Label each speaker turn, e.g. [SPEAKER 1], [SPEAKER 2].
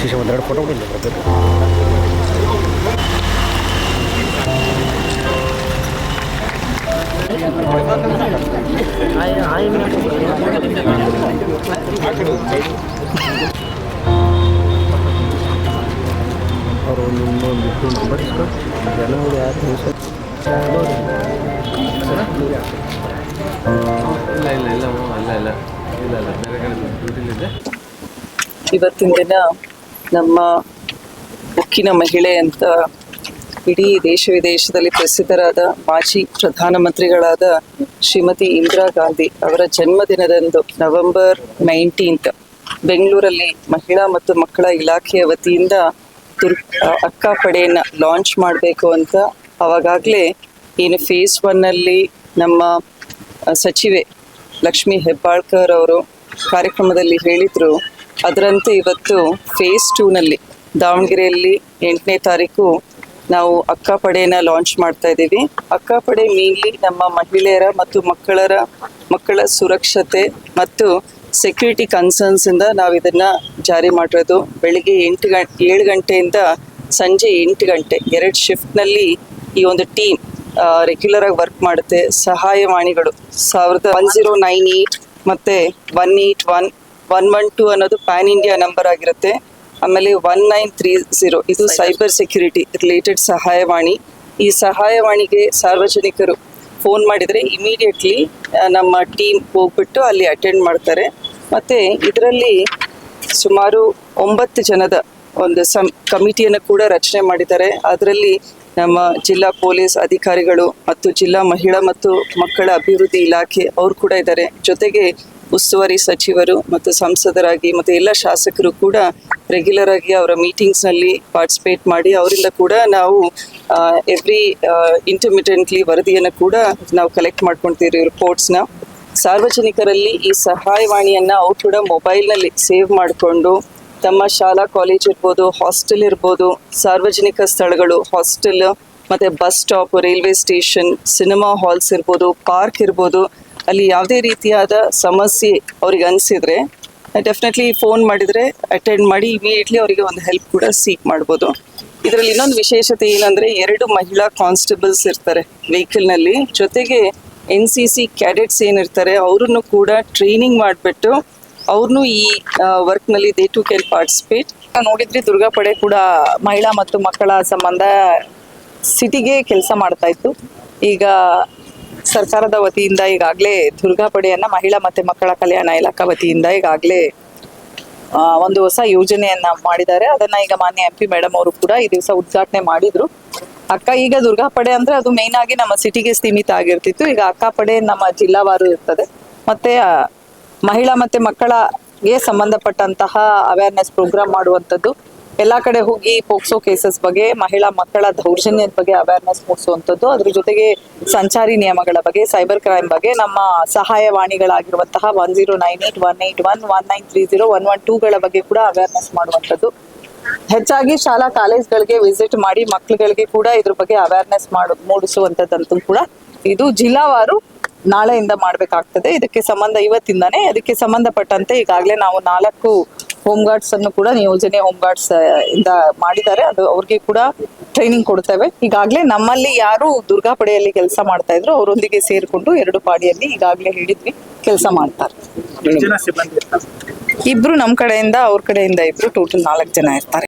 [SPEAKER 1] ಶಿಶ ಒಂದು ಎರಡು ಫೋಟೋ ಇಲ್ಲ ಬರಬೇಕು
[SPEAKER 2] ಅವರು ಇನ್ನೊಂದು ಇಬ್ಬರು ನಂಬರ್ ಜನಗಳು ಯಾರು ಇಲ್ಲ ಇಲ್ಲ ಇಲ್ಲ ಅಲ್ಲ, ಇಲ್ಲ.
[SPEAKER 3] ಇವತ್ತಿನ ದಿನ ನಮ್ಮ ಉಕ್ಕಿನ ಮಹಿಳೆ ಅಂತ ಇಡೀ ದೇಶ ವಿದೇಶದಲ್ಲಿ ಪ್ರಸಿದ್ಧರಾದ ಮಾಜಿ ಪ್ರಧಾನಮಂತ್ರಿಗಳಾದ ಶ್ರೀಮತಿ ಇಂದಿರಾ ಗಾಂಧಿ ಅವರ ಜನ್ಮದಿನದಂದು ನವೆಂಬರ್ ನೈನ್ಟೀನ್ತ್ ಬೆಂಗಳೂರಲ್ಲಿ ಮಹಿಳಾ ಮತ್ತು ಮಕ್ಕಳ ಇಲಾಖೆಯ ವತಿಯಿಂದ ದುರ್ ಅಕ್ಕ ಪಡೆಯನ್ನು ಲಾಂಚ್ ಮಾಡಬೇಕು ಅಂತ ಅವಾಗಾಗ್ಲೇ ಏನು ಫೇಸ್ ಒನ್ನಲ್ಲಿ ನಮ್ಮ ಸಚಿವೆ ಲಕ್ಷ್ಮಿ ಹೆಬ್ಬಾಳ್ಕರ್ ಅವರು ಕಾರ್ಯಕ್ರಮದಲ್ಲಿ ಹೇಳಿದ್ರು, ಅದರಂತೆ ಇವತ್ತು ಫೇಸ್ ಟೂನಲ್ಲಿ ದಾವಣಗೆರೆಯಲ್ಲಿ ಎಂಟನೇ ತಾರೀಕು ನಾವು ಅಕ್ಕ ಪಡೆಯನ್ನ ಲಾಂಚ್ ಮಾಡ್ತಾ ಇದ್ದೀವಿ. ಅಕ್ಕ ಪಡೆ ಮೇನ್ಲಿ ನಮ್ಮ ಮಹಿಳೆಯರ ಮತ್ತು ಮಕ್ಕಳರ, ಮಕ್ಕಳ ಸುರಕ್ಷತೆ ಮತ್ತು ಸೆಕ್ಯೂರಿಟಿ ಕನ್ಸರ್ನ್ಸ್ ಇಂದ ನಾವು ಇದನ್ನ ಜಾರಿ ಮಾಡಿರೋದು. ಬೆಳಿಗ್ಗೆ ಎಂಟು ಗಂಟೆ ಏಳು ಗಂಟೆಯಿಂದ ಸಂಜೆ ಎಂಟು ಗಂಟೆ, ಎರಡು ಶಿಫ್ಟ್ನಲ್ಲಿ ಈ ಒಂದು ಟೀಮ್ ರೆಗ್ಯುಲರ್ ಆಗಿ ವರ್ಕ್ ಮಾಡುತ್ತೆ. ಸಹಾಯವಾಣಿಗಳು. ಸಾವಿರದ ಒನ್ ಜೀರೋ ನೈನ್ ಏಯ್ಟ್ ಮತ್ತೆ one eight one one one two ಅನ್ನೋದು ಪ್ಯಾನ್ ಇಂಡಿಯಾ ನಂಬರ್ ಆಗಿರುತ್ತೆ. ಆಮೇಲೆ ಒನ್ ನೈನ್ ತ್ರೀ ಜೀರೋ ಇದು ಸೈಬರ್ ಸೆಕ್ಯೂರಿಟಿ ರಿಲೇಟೆಡ್ ಸಹಾಯವಾಣಿ. ಈ ಸಹಾಯವಾಣಿಗೆ ಸಾರ್ವಜನಿಕರು ಫೋನ್ ಮಾಡಿದರೆ ಇಮಿಡಿಯೇಟ್ಲಿ ನಮ್ಮ ಟೀಮ್ ಹೋಗ್ಬಿಟ್ಟು ಅಲ್ಲಿ ಅಟೆಂಡ್ ಮಾಡ್ತಾರೆ. ಮತ್ತೆ ಇದರಲ್ಲಿ ಸುಮಾರು ಒಂಬತ್ತು ಜನದ ಒಂದು ಸಂ ಕಮಿಟಿಯನ್ನು ಕೂಡ ರಚನೆ ಮಾಡಿದ್ದಾರೆ. ಅದರಲ್ಲಿ ನಮ್ಮ ಜಿಲ್ಲಾ ಪೊಲೀಸ್ ಅಧಿಕಾರಿಗಳು ಮತ್ತು ಜಿಲ್ಲಾ ಮಹಿಳಾ ಮತ್ತು ಮಕ್ಕಳ ಅಭಿವೃದ್ಧಿ ಇಲಾಖೆ ಅವರು ಕೂಡ ಇದ್ದಾರೆ. ಜೊತೆಗೆ ಉಸ್ತುವಾರಿ ಸಚಿವರು ಮತ್ತು ಸಂಸದರಾಗಿ ಮತ್ತು ಎಲ್ಲ ಶಾಸಕರು ಕೂಡ ರೆಗ್ಯುಲರ್ ಆಗಿ ಅವರ ಮೀಟಿಂಗ್ಸ್ನಲ್ಲಿ ಪಾರ್ಟಿಸಿಪೇಟ್ ಮಾಡಿ ಅವರಿಂದ ಕೂಡ ನಾವು ಎವ್ರಿ ಇಂಟರ್ಮಿಟೆಂಟ್ಲಿ ವರದಿಯನ್ನು ಕೂಡ ನಾವು ಕಲೆಕ್ಟ್ ಮಾಡ್ಕೊಳ್ತೀವಿ ರಿಪೋರ್ಟ್ಸ್ನ ಸಾರ್ವಜನಿಕರಲ್ಲಿ ಈ ಸಹಾಯವಾಣಿಯನ್ನ ಅವ್ರು ಕೂಡ ಮೊಬೈಲ್ನಲ್ಲಿ ಸೇವ್ ಮಾಡಿಕೊಂಡು ತಮ್ಮ ಶಾಲಾ ಕಾಲೇಜ್ ಇರ್ಬೋದು ಹಾಸ್ಟೆಲ್ ಇರ್ಬೋದು, ಸಾರ್ವಜನಿಕ ಸ್ಥಳಗಳು ಹಾಸ್ಟೆಲ್ ಮತ್ತೆ bus stop railway station cinema halls ಇರ್ಬೋದು ಪಾರ್ಕ್ ಇರ್ಬೋದು, ಅಲ್ಲಿ ಯಾವುದೇ ರೀತಿಯಾದ ಸಮಸ್ಯೆ ಅವ್ರಿಗೆ ಅನಿಸಿದರೆ ಡೆಫಿನೆಟ್ಲಿ ಫೋನ್ ಮಾಡಿದರೆ ಅಟೆಂಡ್ ಮಾಡಿ ಇಮಿಡಿಯೇಟ್ಲಿ ಅವರಿಗೆ ಒಂದು ಹೆಲ್ಪ್ ಕೂಡ ಸೀಕ್ ಮಾಡ್ಬೋದು. ಇದರಲ್ಲಿ ಇನ್ನೊಂದು ವಿಶೇಷತೆ ಏನಂದರೆ, ಎರಡು ಮಹಿಳಾ ಕಾನ್ಸ್ಟೇಬಲ್ಸ್ ಇರ್ತಾರೆ ವೆಹಿಕಲ್ನಲ್ಲಿ ಜೊತೆಗೆ ಎನ್ ಸಿ ಸಿ ಕ್ಯಾಡೆಟ್ಸ್ ಏನಿರ್ತಾರೆ, ಅವ್ರನ್ನು ಕೂಡ ಟ್ರೈನಿಂಗ್ ಮಾಡಿಬಿಟ್ಟು ಅವ್ರನ್ನೂ ಈ ವರ್ಕ್ನಲ್ಲಿ ದೇ ಟು ಕೇರ್ ಪಾರ್ಟಿಸಿಪೇಟ್
[SPEAKER 4] ನೋಡಿದ್ರೆ ದುರ್ಗಾ ಪಡೆ ಕೂಡ ಮಹಿಳಾ ಮತ್ತು ಮಕ್ಕಳ ಸಂಬಂಧ ಸಿಟಿಗೆ ಕೆಲಸ ಮಾಡ್ತಾ ಇತ್ತು. ಈಗ ಸರ್ಕಾರದ ವತಿಯಿಂದ ಈಗಾಗಲೇ ದುರ್ಗಾ ಪಡೆಯನ್ನ ಮಹಿಳಾ ಮತ್ತು ಮಕ್ಕಳ ಕಲ್ಯಾಣ ಇಲಾಖಾ ವತಿಯಿಂದ ಈಗಾಗಲೇ ಒಂದು ಹೊಸ ಯೋಜನೆಯನ್ನ ಮಾಡಿದ್ದಾರೆ. ಅದನ್ನ ಈಗ ಮಾನ್ಯ ಎಂ ಪಿ ಮೇಡಮ್ ಅವರು ಕೂಡ ಈ ದಿವಸ ಉದ್ಘಾಟನೆ ಮಾಡಿದ್ರು. ಅಕ್ಕ, ಈಗ ದುರ್ಗಾ ಪಡೆ ಅಂದ್ರೆ ಅದು ಮೇನ್ ಆಗಿ ನಮ್ಮ ಸಿಟಿಗೆ ಸೀಮಿತ ಆಗಿರ್ತಿತ್ತು. ಈಗ ಅಕ್ಕ ಪಡೆ ನಮ್ಮ ಜಿಲ್ಲಾವಾರು ಇರ್ತದೆ. ಮತ್ತೆ ಮಹಿಳಾ ಮತ್ತೆ ಮಕ್ಕಳಗೆ ಸಂಬಂಧಪಟ್ಟಂತಹ ಅವೇರ್ನೆಸ್ ಪ್ರೋಗ್ರಾಮ್ ಮಾಡುವಂಥದ್ದು. ಎಲ್ಲಾ ಕಡೆ ಹೋಗಿ ಪೋಕ್ಸೋ ಕೇಸಸ್ ಬಗ್ಗೆ, ಮಹಿಳಾ ಮಕ್ಕಳ ದೌರ್ಜನ್ಯದ ಬಗ್ಗೆ ಅವೇರ್ನೆಸ್ ಮೂಡಿಸುವಂಥದ್ದು. ಅದ್ರ ಜೊತೆಗೆ ಸಂಚಾರಿ ನಿಯಮಗಳ ಬಗ್ಗೆ ಸೈಬರ್ ಕ್ರೈಮ್ ಬಗ್ಗೆ ನಮ್ಮ ಸಹಾಯವಾಣಿಗಳಾಗಿರುವಂತಹ one zero nine eight one eight one one nine three zero one one ಟೂಗಳ ಬಗ್ಗೆ ಕೂಡ ಅವೇರ್ನೆಸ್ ಮಾಡುವಂಥದ್ದು. ಹೆಚ್ಚಾಗಿ ಶಾಲಾ ಕಾಲೇಜ್ಗಳಿಗೆ ವಿಸಿಟ್ ಮಾಡಿ ಮಕ್ಕಳುಗಳಿಗೆ ಕೂಡ ಇದ್ರ ಬಗ್ಗೆ ಅವೇರ್ನೆಸ್ ಮಾಡು, ಮೂಡಿಸುವಂಥದ್ದಂತೂ ಕೂಡ. ಇದು ಜಿಲ್ಲಾವಾರು ನಾಳೆಯಿಂದ ಮಾಡಬೇಕಾಗ್ತದೆ. ಇದಕ್ಕೆ ಸಂಬಂಧ ಇವತ್ತಿಂದಾನೆ ಅದಕ್ಕೆ ಸಂಬಂಧಪಟ್ಟಂತೆ ಈಗಾಗಲೇ ನಾವು ನಾಲ್ಕು ಹೋಮ್ ಗಾರ್ಡ್ಸ್ ಅನ್ನು ಕೂಡ ನಿಯೋಜನೆ ಹೋಮ್ ಗಾರ್ಡ್ಸ್ ಇಂದ ಮಾಡಿದ್ದಾರೆ. ಅದು ಅವ್ರಿಗೆ ಕೂಡ ಟ್ರೈನಿಂಗ್ ಕೊಡ್ತೇವೆ. ಈಗಾಗಲೇ ನಮ್ಮಲ್ಲಿ ಯಾರು ದುರ್ಗಾ ಪಡೆಯಲ್ಲಿ ಕೆಲಸ ಮಾಡ್ತಾ ಇದ್ರು ಅವರೊಂದಿಗೆ ಸೇರಿಕೊಂಡು ಎರಡು ಪಾಡಿಯಲ್ಲಿ ಈಗಾಗಲೇ ಹೇಳಿದ್ವಿ ಕೆಲಸ ಮಾಡ್ತಾರೆ. ಇಬ್ರು ನಮ್ಮ ಕಡೆಯಿಂದ ಅವ್ರ ಕಡೆಯಿಂದ ಇಬ್ರು ಟೋಟಲ್ ನಾಲ್ಕು ಜನ ಇರ್ತಾರೆ.